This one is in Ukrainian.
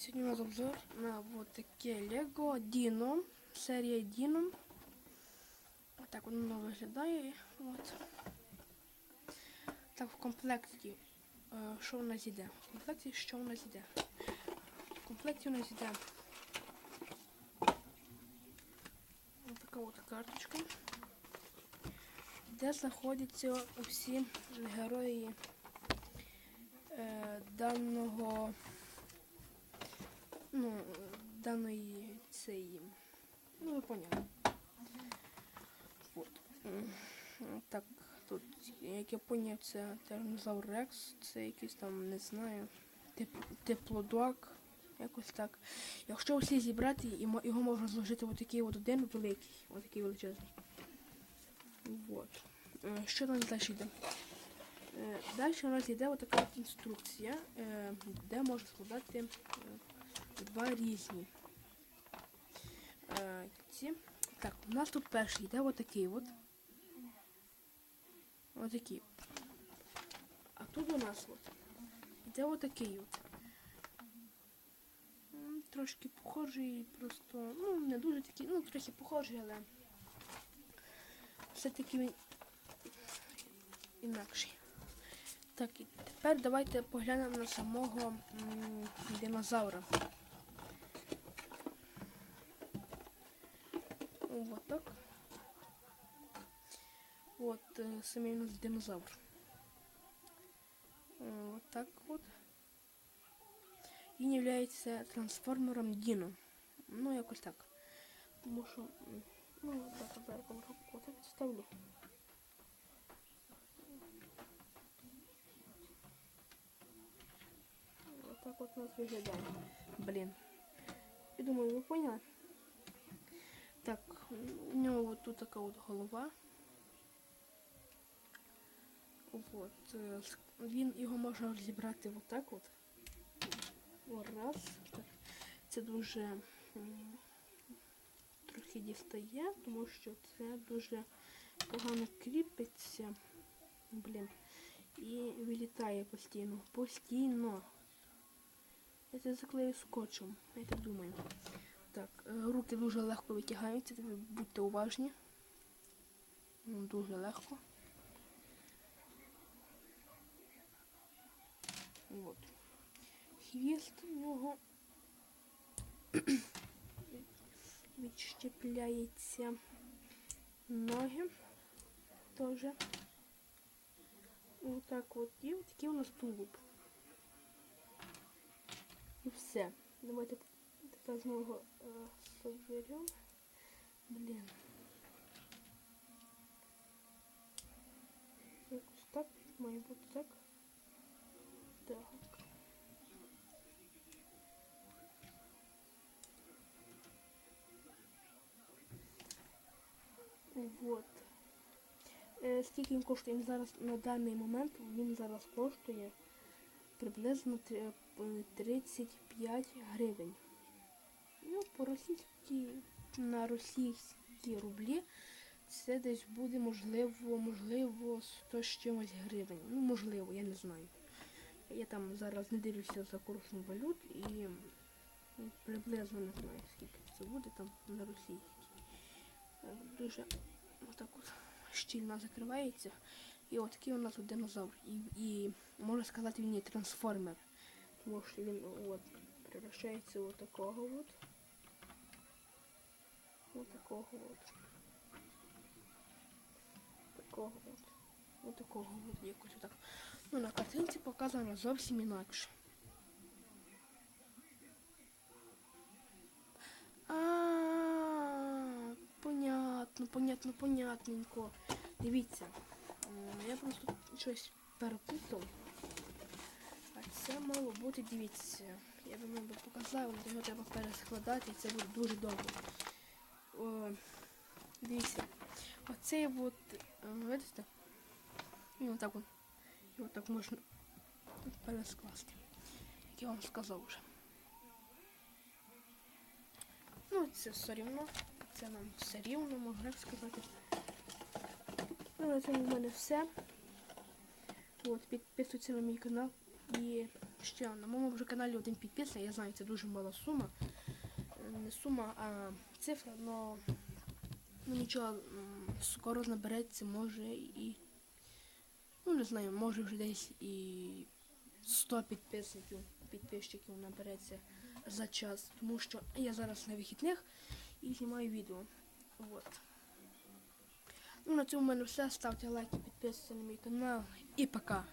Сьогодні у нас обзор на вот таке Lego Dino, серія Dino. Отак воно виглядає. От. Так, в комплекті, е, що у нас іде? В комплекті що у нас іде? В комплекті у нас іде ось така от карточка, де знаходяться усі герої е, даного ну, даної цієї. Ну, ви поняли. От. Так, тут, як я поняв, це Тиранозавр Рекс, це якийсь там, не знаю, тип, теплодок, якось так. Якщо всі зібрати, його можна зложити в такий от один великий, отакий величезний. Вот. Е, Що там далі йде? Е, Далі у нас йде отака от інструкція, е, де можна складати е, два різні. Так, у нас тут перший йде отакий от. Отакий. А тут у нас от йде отакий от. Трошки похожий, просто, ну, не дуже такий, ну, трохи похожий, але все-таки інакший. Так, і тепер давайте поглянемо на самого динозавра. Вот так. Вот э, самий у нас динозавр. Вот так вот. Він являється трансформером Діно. Ну, якось так. Тому що. Ну, так, зараз руку отак ставлю. Вот так вот у виглядає. Блін. Я думаю, ви поняли? Так, у нього от тут така от голова. Вот. е, Він його можна розібрати отак от. Раз. Так. Це дуже трохи дістає, тому що це дуже погано кріпиться. Блін. І вилітає постійно. Постійно. Я це заклею скотчем, я так думаю. Так, е, руки дуже легко витягаються, ви будьте уважні. Ну, Дуже легко. От. Хвіст у нього відщепляється ноги теж. Отак от. І от такий у нас тулуб. І все. Давайте тепер знову е, соберемо. Блін. Якось так має бути так. Так. Вот. Е, скільки він коштує? Зараз на даний момент він зараз коштує приблизно е, 35 гривень. Ну, по російській на російські рублі це десь буде можливо, можливо, 100 з чимось гривень. Ну, можливо, я не знаю. Я там зараз не дивлюся за курсом валют і ну, приблизно не знаю, скільки це буде там на російській. Е, Дуже отак от щільно закривається. І от такий у нас динозавр. І, і можна сказати, він є трансформер. Тому що він от превращається от такого от. От такого от. Такого от. От такого от якось отак. Ну, на картинці показано зовсім інакше. А, понятно, понятно, понятненько. Дивіться, я просто щось перепутав. Це мало бути, дивіться. Я би вам би показав, але його треба перескладати, і це буде дуже довго. О, дивіться, оцей от, е, видите? І отак от. І отак можна перескласти. Як я вам сказав вже. Ну, це все рівно. Це нам все рівно, можна так сказати. Ну, на цьому в мене все. От, підписуйтесь на мій канал і ще на моєму вже каналі один підписник, я знаю, це дуже мала сума. Е, Не сума, а цифра, але ну, нічого, скоро набереться, може і. Ну, не знаю, може вже десь і 100 підписників, підписчиків набереться за час, тому що я зараз на вихідних і знімаю відео. Вот. Ну, на цьому в мене все. Ставте лайки, підписуйтесь на мій канал і пока.